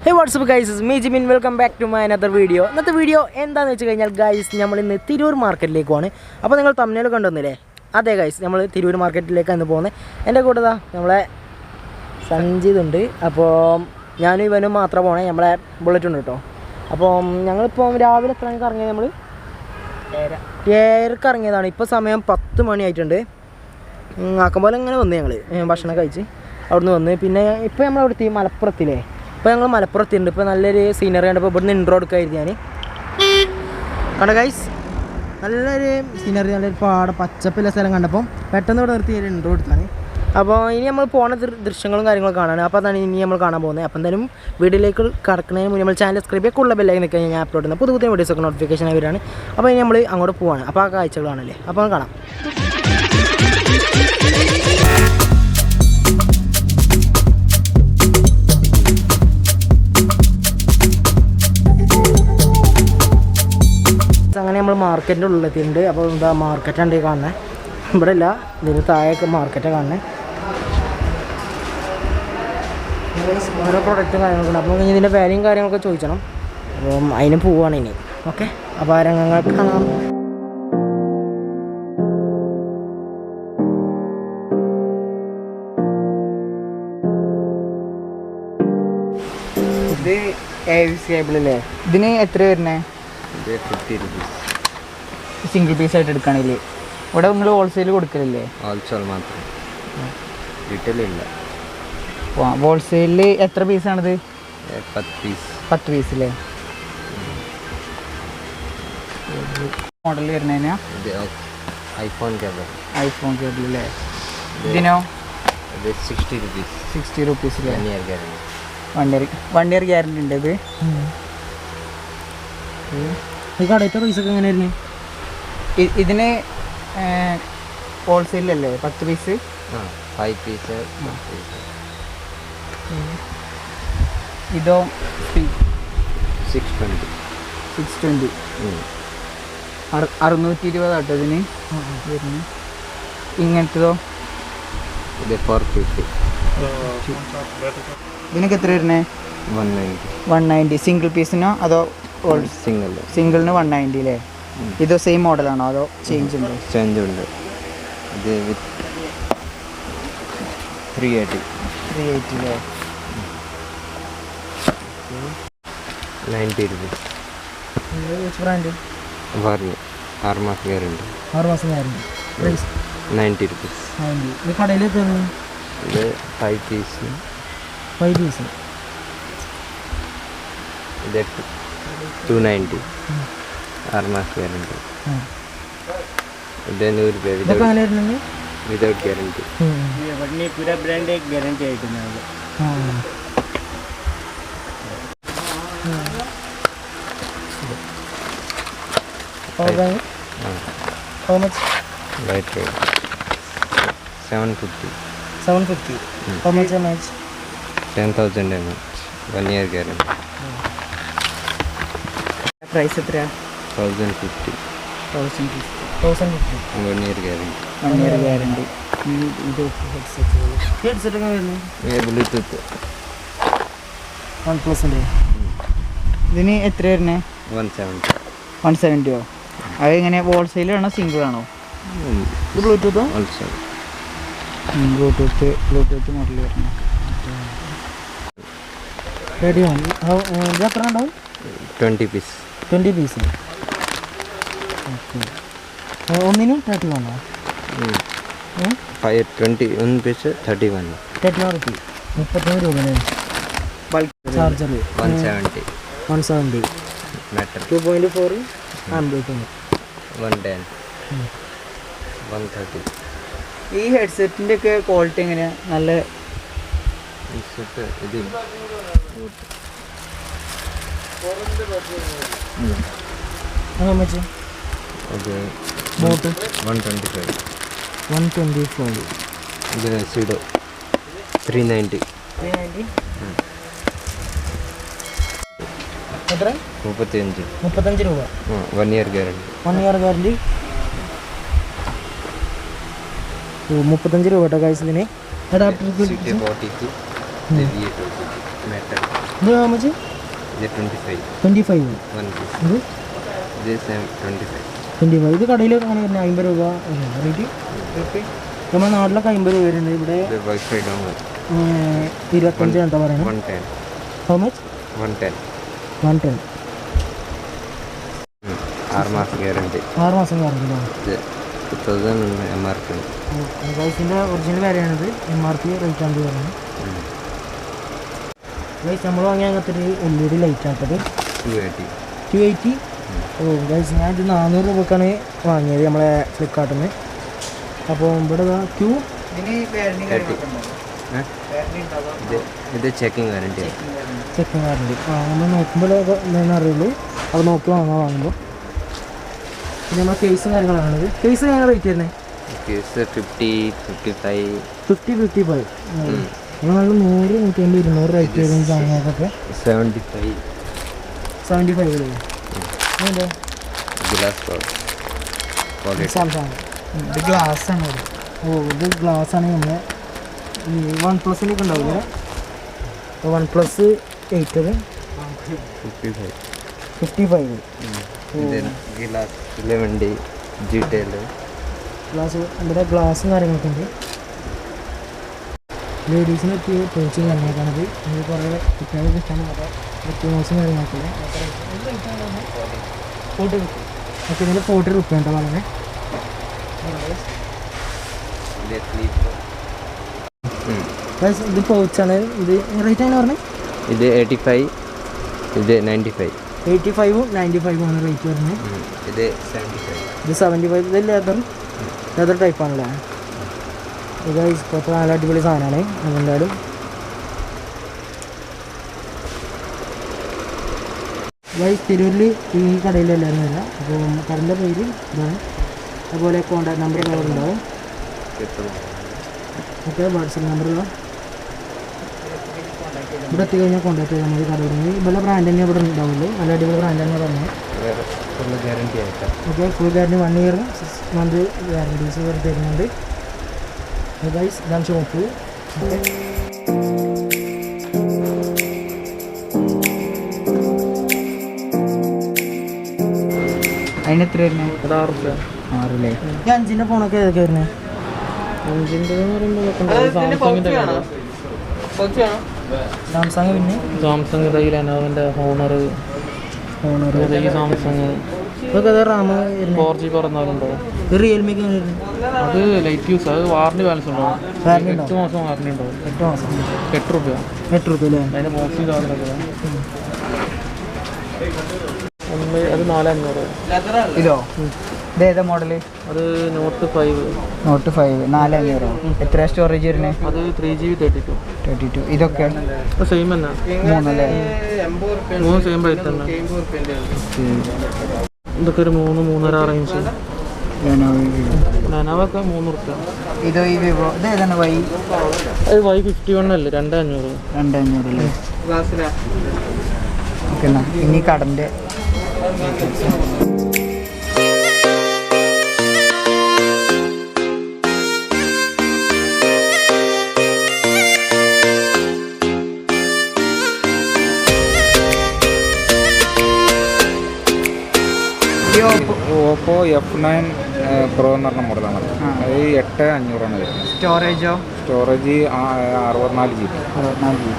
Hey what's up guys me Jimin welcome back to my another video ഇന്നത്തെ video എന്താണെന്ന് വെച്ച് കഴിഞ്ഞാൽ guys നമ്മൾ ഇന്ന് തിരൂർ മാർക്കറ്റിലേക്ക് പോവാണ് അപ്പോൾ നിങ്ങൾ തമ്മിൽ കണ്ടുവന്നില്ലേ അതെ ഗൈസ് നമ്മൾ തിരൂർ മാർക്കറ്റിലേക്കാണ് പോകുന്നത്. എന്റെ കൂടെ നമ്മളെ സഞ്ജിത് ഉണ്ട്. അപ്പോൾ ഞാനും ഇവനും മാത്രം പോണേ. നമ്മളെ ബുള്ളറ്റ് ഉണ്ട് കേട്ടോ. അപ്പോൾ ഞങ്ങളിപ്പോൾ രാവിലെ എത്ര മണിക്ക് ഇറങ്ങിയത് നമ്മൾ ഏഴരക്ക് ഇറങ്ങിയതാണ്. ഇപ്പോൾ സമയം പത്ത് മണിയായിട്ടുണ്ട്. ആക്കുമ്പോൾ ഇങ്ങനെ വന്നു ഞങ്ങൾ ഭക്ഷണം കഴിച്ച് അവിടുന്ന് വന്ന്. പിന്നെ ഇപ്പോൾ നമ്മൾ അവിടുത്തെ മലപ്പുറത്തില്ലേ ഇപ്പോൾ ഞങ്ങൾ മലപ്പുറത്തുണ്ട് ഇപ്പോൾ നല്ലൊരു സീനറി കണ്ടപ്പോൾ ഇവിടുന്ന് ഇൻട്രോ എടുക്കായിരുന്നു ഞാൻ കണ്ട ഗൈസ് നല്ലൊരു സീനറി നല്ലൊരു പാട പച്ചപ്പില്ല സ്ഥലം കണ്ടപ്പോൾ പെട്ടെന്ന് ഇവിടെ നിർത്തി ഇൻട്രോ എടുത്താണ് അപ്പോൾ ഇനി നമ്മൾ പോണ ദൃശ്യങ്ങളും കാര്യങ്ങളും കാണാൻ അപ്പോൾ അതാണ് ഇനി നമ്മൾ കാണാൻ പോകുന്നത്. അപ്പോൾ എന്തായാലും വീഡിയോയിലേക്ക് കടക്കുന്നതിന് മുന്നേ നമ്മൾ ചാനൽ സബ്സ്ക്രൈബ് ചെയ്യുക ഉള്ള ബെല്ലായി നിൽക്കാൻ ഞാൻ അപ്ലോഡ് ചെയ്യുന്ന പുതിയ പുതിയ വീഡിയോസൊക്കെ നോട്ടിഫിക്കേഷൻ വരികയാണ്. അപ്പോൾ ഇനി നമ്മൾ അങ്ങോട്ട് പോവാണ്. അപ്പോൾ ആ കാഴ്ചകളാണല്ലേ. അപ്പോൾ കാണാം. നമ്മൾ മാർക്കറ്റിന്റെ ഉള്ളിലെത്തിയിട്ടുണ്ട് അപ്പോൾ എന്താ മാർക്കറ്റാണ് ഈ കാണുന്നത് ഇവിടെ ഇല്ല ഇതിന് താഴെയൊക്കെ മാർക്കറ്റാണ് കാണുന്നത് ഓരോ പ്രൊഡക്റ്റും കാര്യങ്ങളൊക്കെ ഉണ്ട്. അപ്പോൾ ഇനി ഇതിന്റെ വിലയും കാര്യങ്ങളൊക്കെ ചോദിക്കണം അപ്പം അതിന് പോവുകയാണ് ഇനി. ഓക്കെ അപ്പോൾ ആ രംഗങ്ങൾക്ക് കാണാം. ഇത് എ വി സി കേബിൾ അല്ലേ ഇതിന് എത്ര വരുന്നേ? ഫിഫ്റ്റി റുപ്പീസ് സിംഗിൾ പീസ് ആയിട്ട് എടുക്കുകയാണെങ്കിൽ ഇവിടെ നിങ്ങൾ ഹോൾസെയിൽ കൊടുക്കലില്ലേ? ഹോൾസെയിൽ മാത്രം. വീട്ടിലില്ല. ഇല്ല ഹോൾസെയിലിൽ എത്ര പീസാണിത് പത്ത് പീസ് പത്ത് പീസില്ലേ മോഡൽ വരുന്നതിനാ ഇത് ഐഫോൺ കേബിൾ ഐഫോൺ കേബിൾ അല്ലേ ഇതിനോ? ഇത് sixty rupees sixty rupees one year guarantee one year one year guarantee ഉണ്ട് ഇത്. ഈ കടയിലെ പൈസ ഒക്കെ എങ്ങനെ വരുന്നത് ഇ- ഇതിന് ഹോൾസെയിലല്ലേ പത്ത് പീസ് ആ ഫൈവ് പീസ് പീസ് ഇതോ സിക്സ് ട്വന്റി സിക്സ് ട്വന്റി അറുന്നൂറ്റി ഇരുപതാട്ടോ ഇതിന്. ഇങ്ങനത്തെതോ? ഇത് ഫോർ ഫിഫ്റ്റി ഇതിനൊക്കെ എത്ര വരുന്നേ? One ninety one ninety single പീസിനോ അതോ സിംഗിൾ സിംഗിളിന് വൺ നയന്റി അല്ലേ ഇത് സെയിം മോഡലാണോ അതോ ചേഞ്ച് ഉണ്ടോ? ചേഞ്ച് ഉണ്ട്. ഇത് three eighty three eighty ninety rupees brand പറഞ്ഞു ആറ് മാസം ഗ്യാരണ്ടി ആറ് മാസം ഗ്യാരണ്ടി പ്രൈസ് നയന്റി റുപ്പീസ് ഇത് കടയിലേക്ക് ഇത് ഫൈവ് പീസ് ഫൈവ് പീസ് ഇത് ടു നയന്റി ఆరు మాస్ గ్యారంటీ దాన్ని ఊరిపోయి వితౌట్ గ్యారంటీ ఇవన్నీ పూరా బ్రాండే గ్యారంటీ అవుతుంది How much? Light weight. 750. 750? Mm. How much mAh? 10,000 mAh. One year guarantee. Mm. Price is thousand fifty thousand fifty thousand fifty one year guarantee one year guarantee ഇത് headset ഒക്കെ വരുന്നത് Bluetooth one പ്ലസിന്റെ ഇതിന് എത്ര വരുന്നേ? One seventy one സെവന്റിയോ അത് എങ്ങനെ? ഹോൾസെയിലാണോ single ആണോ? ഇത് ബ്ലൂടൂത്തോ ബ്ലൂടൂത്ത് ബ്ലൂടൂത്ത് മോഡൽ വരുന്നത് റെഡി വൺ ഇത് എത്ര ഉണ്ടാവും? ട്വന്റി പീസ് ട്വന്റി പീസ് ഒന്നിനും തേർട്ടി വണ്ണോ ഫൈവ് ട്വന്റി ഒന്ന് piece thirty one thirty one rupee മുപ്പത്തൊന്ന് രൂപ bulk charger one seventy one seventy two point four one ten one thirty ഈ ഹെഡ്സെറ്റിന്റെ ഒക്കെ ക്വാളിറ്റി എങ്ങനെയാണ് നല്ല ഇത്. ഹൗ മച്ച് അത് boat one twenty five one twenty five ഇത് സിഡോ ത്രീ നയന്റി ത്രീ നയന്റി എത്ര? മുപ്പത്തിയഞ്ച്. മുപ്പത്തഞ്ച് രൂപ. One year guarantee one year guarantee മുപ്പത്തഞ്ച് രൂപ കേട്ടോ കാഴ്ച ഇതിന്. അഡാപ്റ്റർ ഇത്? ഇത് ട്വന്റി ഫൈവ് 25 വൺ പീസ് ഇത്? ഇത് സെവൻ ട്വന്റി ഫൈവ് 25 ഇത് കടയിൽ അങ്ങനെ വരുന്നത്? അമ്പത് രൂപ. റേറ്റ്? നമ്മുടെ നാട്ടിലൊക്കെ അമ്പത് രൂപ വരുന്നുണ്ട്. ഇവിടെ ഇരുപത്തഞ്ച് എന്താ പറയുന്നത്? ഹൗ മച്ച് വൺ ടെൻ ആറ് മാസം ഗ്യാരണ്ടി ആറ് മാസം ഗ്യാരണ്ടി ഇത് two thousand M R P ഗൈസിന്റെ original വിലയാണിത്. എം ആർ പി റേറ്റ് ആണ് പറയുന്നത് ഗൈസ് നമ്മൾ വാങ്ങിയ അങ്ങനത്തെ ഒരു L E D light ആട്ടത് two eighty two eighty oh guys ഞാൻ ഇത് നാനൂറ് രൂപക്കാണ് വാങ്ങിയത് നമ്മളെ ഫ്ലിപ്കാർട്ടിൽ നിന്ന് അപ്പോൾ ഇവിടെ ക്യൂ ഇത് ഇത് ചെക്കിങ് വാറണ്ടി ചെക്കിങ് വാറണ്ടി ആ നമ്മൾ നോക്കുമ്പോൾ എന്താണെന്ന് അറിയുള്ളൂ. അത് നോക്കി വാങ്ങാൻ വാങ്ങുമ്പോൾ പിന്നെ നമ്മളെ കേസ് കാര്യങ്ങളാണത് കേസ് ഞാൻ റേറ്റ് വരുന്നത് case fifty fifty five fifty fifty five നൂറ് നൂറ്റി അമ്പത് ഇരുന്നൂറ് റേറ്റ് വരുന്ന സാധനങ്ങൾക്കൊക്കെ സെവന്റി ഫൈവ് സെവന്റി ഫൈവ് വരും അതിന്റെ ഗ്ലാസ് ക്വാളിറ്റി സാംസങ് ഇത് ഗ്ലാസ് ആണ് ഇവിടെ ഓ ഇത് ഗ്ലാസ് ആണ് നമ്മളെ ഈ വൺ പ്ലസിനൊക്കെ ഉണ്ടാവില്ലേ? വൺ പ്ലസ് എയ്റ്റ് അത് ഫിഫ്റ്റി ഫൈവ് ഗ്ലാസ് ഇവിടെ ഗ്ലാസും കാര്യങ്ങളൊക്കെ ഉണ്ട്. ലേഡീസിന് പറ്റിയ കോച്ചിങ് കാര്യങ്ങളൊക്കെയാണത് ഇത്. കുറേ കുട്ടികൾക്ക് ഇഷ്ടമാണ് അപ്പോൾ വ്യത്യാസം കാര്യങ്ങളൊക്കെ ഓക്കെ. ഇതിൽ ഫോർട്ടി റുപ്പി ഉണ്ടോ വളരെ. ഇത് പൗച്ചാണ്. ഇത് റേറ്റ് എങ്ങനെ പറഞ്ഞത് ഇത് എയ്റ്റി ഫൈവ് ഇത് നയന്റി ഫൈവ് എയ്റ്റി ഫൈവും നയന്റി ഫൈവും ആണ് റേറ്റ് വരുന്നത് ഇത് സെവന്റി ഫൈവ് ഇത് സെവന്റി ഫൈവ് ഇത് ലെതർ ലെതർ ടൈപ്പാണല്ലേ ഇത് ഇപ്പോഴത്തെ നല്ല അടിപൊളി സാധനമാണ്. അതെന്തായാലും വൈസ് തിരൂരിൽ ഈ കടയിലല്ലായിരുന്നു വരിക അപ്പോൾ കടന്റെ പേര് ഇതാണ്. അതുപോലെ കോൺടാക്ട് നമ്പർ കളർ ഉണ്ടാവും ഓക്കെ വാട്സപ്പ് നമ്പർ ഇവിടെ എത്തിക്കഴിഞ്ഞാൽ കോൺടാക്ട് ചെയ്താൽ മതി കട തുടങ്ങി ഇവിടെ ബ്രാൻഡ് തന്നെ ഇവിടെ ഉണ്ടാവുള്ളൂ. നല്ല അടിപൊളി ബ്രാൻഡ് തന്നെ പറഞ്ഞു. Okay full guarantee one year six month guarantees വരെ തരുന്നുണ്ട്. ഗൈസ് ഇതാണ് ഷോപ്പ് ഓക്കെ അതിന് എത്ര വരുന്നത് ആറ് റുപ്യ ആറില്ലേ? ഈ അഞ്ചിന്റെ ഫോണൊക്കെ ഏതൊക്കെ വരുന്നത് അഞ്ചിന്റെ സാംസങ് പിന്നെ? സാംസങ് ഇതായി ലെനോവിന്റെ ഹോണർ ഫോണർ ഈ സാംസങ്. ഇതൊക്കെ റാം ഫോർ ജി പറഞ്ഞാലുണ്ടോ? ഇത് റിയൽമിക്ക് അത് ലൈറ്റ് യൂസ് അത് വാറണ്ടി ബാലൻസ് ഉണ്ടാവും വാറണ്ടി എട്ട് മാസം വാറണ്ടി ഉണ്ടാവും എട്ട് മാസം. എട്ട് റുപ്യ. എട്ട് റുപ്യ അല്ലേ? അതിന്റെ ബോക്സിൽ ഒന്ന് അത് നാലഞ്ഞൂറ്. ഇതോ? ഇത് ഏതാ മോഡൽ? അത് നോട്ട് ഫൈവ് നോട്ട് ഫൈവ് നാല് അഞ്ഞൂറോ എത്ര സ്റ്റോറേജ് വരുന്നത് അത് three G B thirty two thirty two ഇതൊക്കെ സെയിം തന്നെ മൂന്നല്ലേ മൂന്ന് സെയിം റേറ്റ് തന്നെ. ഇതൊക്കെ ഒരു മൂന്ന് മൂന്നര റേഞ്ച് ലെനോവൊക്കെ മൂന്ന് റുപ്യ ഇത് ഈ വിവോ ഇത് ഏതാണ് വൈ അത് വൈ ഫിഫ്റ്റി വൺ അല്ലേ? രണ്ട് അഞ്ഞൂറ് രണ്ട് അഞ്ഞൂറല്ലേ ഓക്കെ എന്നാ ഇനി കടന്റെ ഈ ഓപ്പോ എഫ് നയൻ പ്രോ എന്ന് പറഞ്ഞ മോഡലാണ്. അത് എട്ട് അഞ്ഞൂറാണ് വരുന്നത്. സ്റ്റോറേജോ? സ്റ്റോറേജ് അറുപത്തിനാല് ജി ബി അറുപത്തിനാല് ജി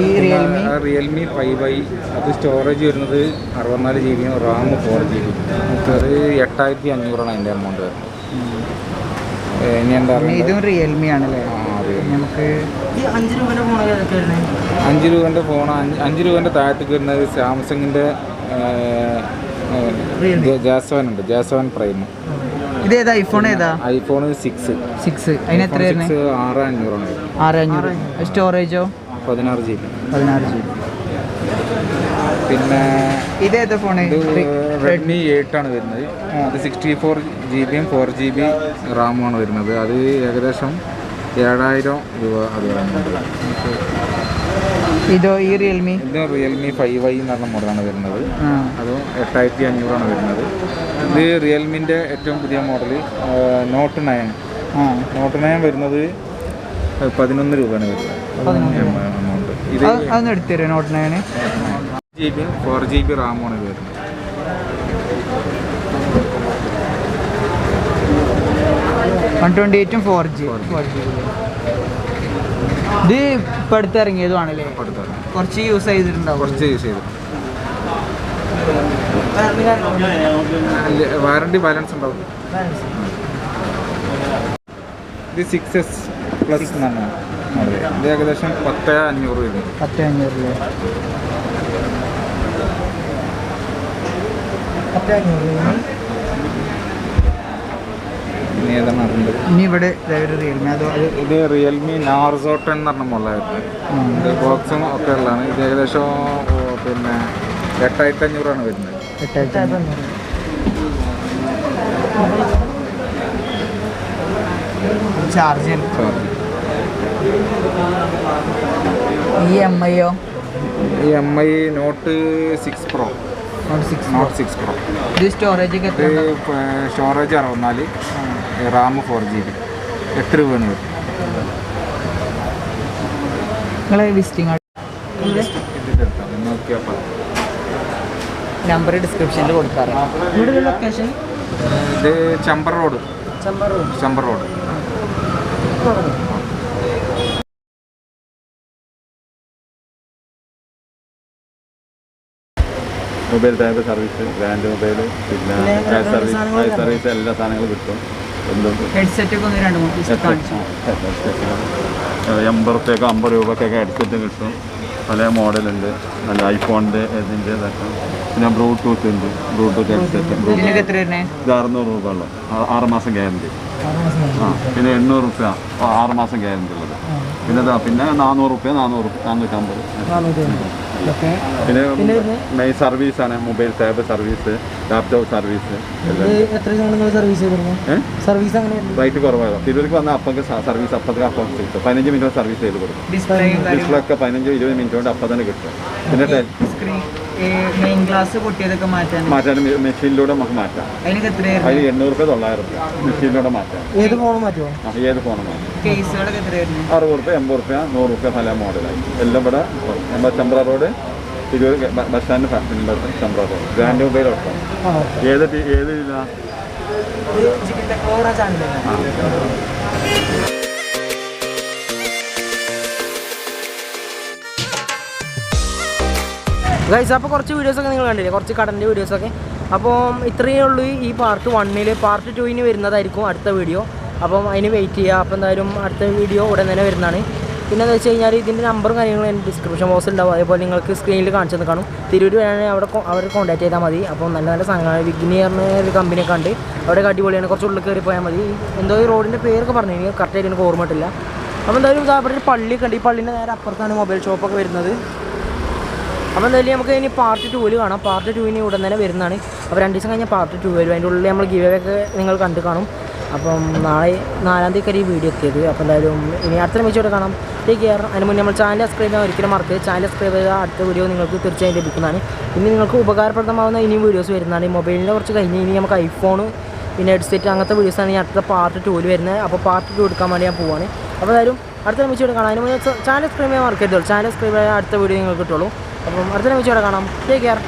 ഈ റിയൽമി റിയൽമി ഫൈവ് ഐ അത് സ്റ്റോറേജ് വരുന്നത് അറുപത്തിനാല് ജി ബിയും റാം ഫോർ ജി ബി അത് എട്ടായിരത്തി അഞ്ഞൂറാണ് അതിന്റെ എമൗണ്ട് ഇനി എന്താ പറയുക ഇതും റിയൽമി ആണല്ലേ? ആ നമുക്ക് ഈ അഞ്ച് രൂപന്റെ വരുന്നത് അഞ്ച് രൂപേന്റെ ഫോൺ അഞ്ച് രൂപന്റെ താഴത്തേക്ക് വരുന്നത് സാംസങ്ങിന്റെ ജാസവൻ ഉണ്ട്. J seven prime. ഇത് ഏതാ? ഐഫോൺ ഏതാ? ഐഫോൺ സിക്സ് സിക്സ് അതിന് എത്ര ആറ് അഞ്ഞൂറാണ്. ആറ് അഞ്ഞൂറ്. സ്റ്റോറേജോ പതിനാറ് ജി ബി പതിനാറ് ജി ബി പിന്നെ ഇതേതാ ഫോൺ ഫോണ്? റെഡ്മി എയ്റ്റ് ആണ് വരുന്നത്. അത് സിക്സ്റ്റി ഫോർ ജി ബിയും ഫോർ ജി ബി റാമുമാണ് വരുന്നത്. അത് ഏകദേശം ഏഴായിരം രൂപ അത് വരുന്നുണ്ട് ഇതോ ഈ റിയൽമി ഇത് റിയൽമി ഫൈവ് ഐ എന്ന് പറഞ്ഞ മോഡലാണ് വരുന്നത്. അതും എട്ടായിരത്തി അഞ്ഞൂറാണ് വരുന്നത്. ഇത് റിയൽമിന്റെ ഏറ്റവും പുതിയ model note nine note nine വരുന്നത് പതിനൊന്ന് രൂപയാണ് വരുന്നത്. എമൗണ്ട് ഇത് അത് അതൊന്ന് എടുത്തു തരുമോ note nine G B four G B റാമാണ് ഇത് വരുന്നത്. വൺ ട്വന്റി എയ്റ്റും ഫോർ ജി ഫോർ ജി ഇത് ഇപ്പം അടുത്തിറങ്ങിയതുമാണല്ലേ കുറച്ച് യൂസ് ചെയ്തിട്ടുണ്ടാവും. കുറച്ച് യൂസ് ചെയ്തു. വാറണ്ടി ബാലൻസ് ഉണ്ടാവും. ഇത് സിക്സ് എസ് പ്ലസ് എന്നാണ് ഇത് ഏകദേശം പത്ത് അഞ്ഞൂറ് വരും. പത്ത് അഞ്ഞൂറ്. രൂപ ഇനി ഇവിടെ റിയൽമി അതോ ഇത് റിയൽമി നാർസോ ടെൻ എന്ന് പറഞ്ഞ മോഡലായിരുന്നു ഇത് ബോക്സും ഒക്കെ ഉള്ളതാണ്. ഇത് ഏകദേശം പിന്നെ എട്ടായിരത്തി അഞ്ഞൂറാണ് വരുന്നത് എട്ടായിരത്തി ചാർജ് ചാർജ് ഈ എം ഐയോ ഈ M I note six pro note six pro ഇത് സ്റ്റോറേജ് സ്റ്റോറേജ് അറുപത്തിനാല് റാം ഫോർ ജി ബി എട്ട് രൂപയാണ് വരും നിങ്ങളെ വിസിറ്റിംഗ് നമ്പർ ഡിസ്ക്രിപ്ഷനിൽ കൊടുക്കാറുണ്ട് ഇവിടെ ലൊക്കേഷൻ ഇത് Chambar road. Chambar road. Mobile tab service brand mobile പിന്നെ ക്യാഷ് സർവീസ് ക്യാഷ് സർവീസ് എല്ലാ സാധനങ്ങളും കിട്ടും. എന്തും. എൺപത് റുപ്യൊക്കെ അമ്പത് രൂപക്കൊക്കെ ഹെഡ്സെറ്റ് കിട്ടും. പല മോഡലുണ്ട്. നല്ല ഐഫോണിന്റെ ഇതിന്റെ ഇതൊക്കെ. പിന്നെ ബ്ലൂടൂത്ത് ഉണ്ട്. ബ്ലൂടൂത്ത് ഹെഡ്സെറ്റ് ഇത് അറുന്നൂറ് രൂപ ഉള്ളു. ആറ് മാസം ഗ്യാരണ്ടി. ആ പിന്നെ എണ്ണൂറ് റുപ്യ ആറ് മാസം ഗ്യാരണ്ടി ഉള്ളത്. പിന്നെ പിന്നെ നാനൂറ് റുപ്യ നാനൂറ് നാനൂറ്റമ്പത്. പിന്നെ മെയിൻ ആണ് mobile tab service laptop service service service rate കുറവാണ്. തിരുവനന്തപുരത്ത് വന്ന അപ്പൊക്കെ സർവീസ് അപ്പത്തേക്ക് അപ്പം കിട്ടും. പതിനഞ്ച് മിനിറ്റ് സർവീസ് ചെയ്ത് കൊടുക്കും. ഡിസ്പ്ലേ ഒക്കെ പതിനഞ്ച് ഇരുപത് മിനിറ്റ് കൊണ്ട് അപ്പം തന്നെ കിട്ടും. പിന്നെ സ്ക്രീൻ മെയിൻ ഗ്ലാസ് പൊട്ടിയതൊക്കെ മാറ്റാൻ? മാറ്റാൻ മെഷീനിലൂടെ നമുക്ക് മാറ്റാം. അതിനൊക്കെ എത്ര അതിന് എണ്ണൂറ് രൂപ തൊള്ളായിരം രൂപ മെഷീനിലൂടെ മാറ്റാം. ഏത് ഫോൺ മാറ്റുമോ ആ, ഏത് ഫോൺ മാറ്റാം? കേസുകളൊക്കെ എത്രയായിരുന്നു അറുപത് റുപ്യ എൺപത് റുപ്യ നൂറ് റുപ്യ പല മോഡലായി. എല്ലാം ഇവിടെ നമ്മുടെ ചമ്പ്ര റോഡ് തിരുവൂർ ബ- ബസ് സ്റ്റാൻഡ് പിൻപത്ത് ചമ്പ്ര റോഡ് ഗ്രാൻഡ് മൊബൈൽ ഒട്ടോ ഏത് ഏത് ഇതാ ഗൈസ് അപ്പോൾ കുറച്ച് വീഡിയോസൊക്കെ നിങ്ങൾ കണ്ടില്ലേ? കുറച്ച് കടന്റെ വീഡിയോസൊക്കെ അപ്പോൾ ഇത്രയേ ഉള്ളൂ ഈ പാർട്ട് വണ്ണിൽ പാർട്ട് ടുവിന് വരുന്നതായിരിക്കും അടുത്ത വീഡിയോ അപ്പം അതിന് വെയിറ്റ് ചെയ്യുക അപ്പോൾ എന്തായാലും അടുത്ത വീഡിയോ ഉടൻ തന്നെ വരുന്നതാണ്. പിന്നെ എന്താ വെച്ച് കഴിഞ്ഞാൽ ഇതിന്റെ നമ്പറും കാര്യങ്ങളും എന്റെ ഡിസ്ക്രിപ്ഷൻ ബോക്സിൽ ഉണ്ടാവും. അതേപോലെ നിങ്ങൾക്ക് സ്ക്രീനിൽ കാണിച്ചു തന്നെ കാണും. തിരൂർ വേണമെങ്കിൽ അവിടെ അവർ കോൺടാക്ട് ചെയ്താൽ മതി. അപ്പോൾ നല്ല നല്ല സാധനങ്ങൾ വിഗ്നിയറിന് ഒരു കമ്പനിയൊക്കെ ഉണ്ട്. അവിടെ അടിപൊളിയാണ്. കുറച്ച് ഉള്ളിൽ കയറി പോയാൽ മതി. എന്തോ ഈ റോഡിന്റെ പേരൊക്കെ പറഞ്ഞു. എനിക്ക് കറക്റ്റായിട്ട് എനിക്ക് ഓർമ്മയിട്ടില്ല അപ്പോൾ എന്തായാലും അവിടെ ഒരു പള്ളിയൊക്കെ ഉണ്ട്. ഈ പള്ളിന്റെ നേരെ അപ്പുറത്താണ് മൊബൈൽ ഷോപ്പൊക്കെ വരുന്നത്. അപ്പോൾ എന്തായാലും നമുക്ക് ഇനി പാർട്ട് ടൂവിൽ കാണാം. പാർട്ട് ടൂവിന് ഉടൻ തന്നെ വരുന്നതാണ്. അപ്പോൾ രണ്ട് ദിവസം കഴിഞ്ഞാൽ പാർട്ട് ടു വരും. അതിന്റെ ഉള്ളിൽ നമ്മൾ ഗീവ് ഒക്കെ നിങ്ങൾ കണ്ട് കാണും. അപ്പം നാളെ നാലാം തീയതി ഈ വീഡിയോ എത്തിയത് അപ്പോൾ എന്തായാലും ഇനി അടുത്ത മിച്ചോടെ കാണാം. ടേക്ക് കെയർ അതിന് മുന്നേ നമ്മൾ ചാനൽ സബ്സ്ക്രൈബ് ചെയ്യാൻ ഒരിക്കലും മറക്കുക ചാനൽ സബ്സ്ക്രൈബ് ചെയ്താൽ അടുത്ത വീഡിയോ നിങ്ങൾക്ക് തീർച്ചയായും ലഭിക്കുന്നതാണ്. ഇനി നിങ്ങൾക്ക് ഉപകാരപ്രദമാവുന്ന ഇനിയും വീഡിയോസ് വരുന്നതാണ്. ഈ മൊബൈലിനെ കുറച്ച് കഴിഞ്ഞ് ഇനി നമുക്ക് ഐഫോൺ പിന്നെ ഹെഡ്സെറ്റ് അങ്ങനത്തെ വീഡിയോസാണ് ഈ അടുത്ത പാർട്ട് ടൂവിൽ വരുന്നത്. അപ്പോൾ പാർട്ട് ടു എടുക്കാൻ വേണ്ടി ഞാൻ പോവാണ്. അപ്പോൾ എന്തായാലും അടുത്ത മിച്ചോടെ കാണാം. അതിന് മുന്നേ ചാനൽ സബ്സ്ക്രൈബ് ചെയ്യാൻ മറക്കരുത്. ചാനൽ സബ്സ്ക്രൈബ് ചെയ്യാൻ അടുത്ത വീഡിയോ നിങ്ങൾക്ക് കിട്ടുള്ളൂ. അപ്പം അടുത്ത മിച്ചോടെ കാണാം. Take care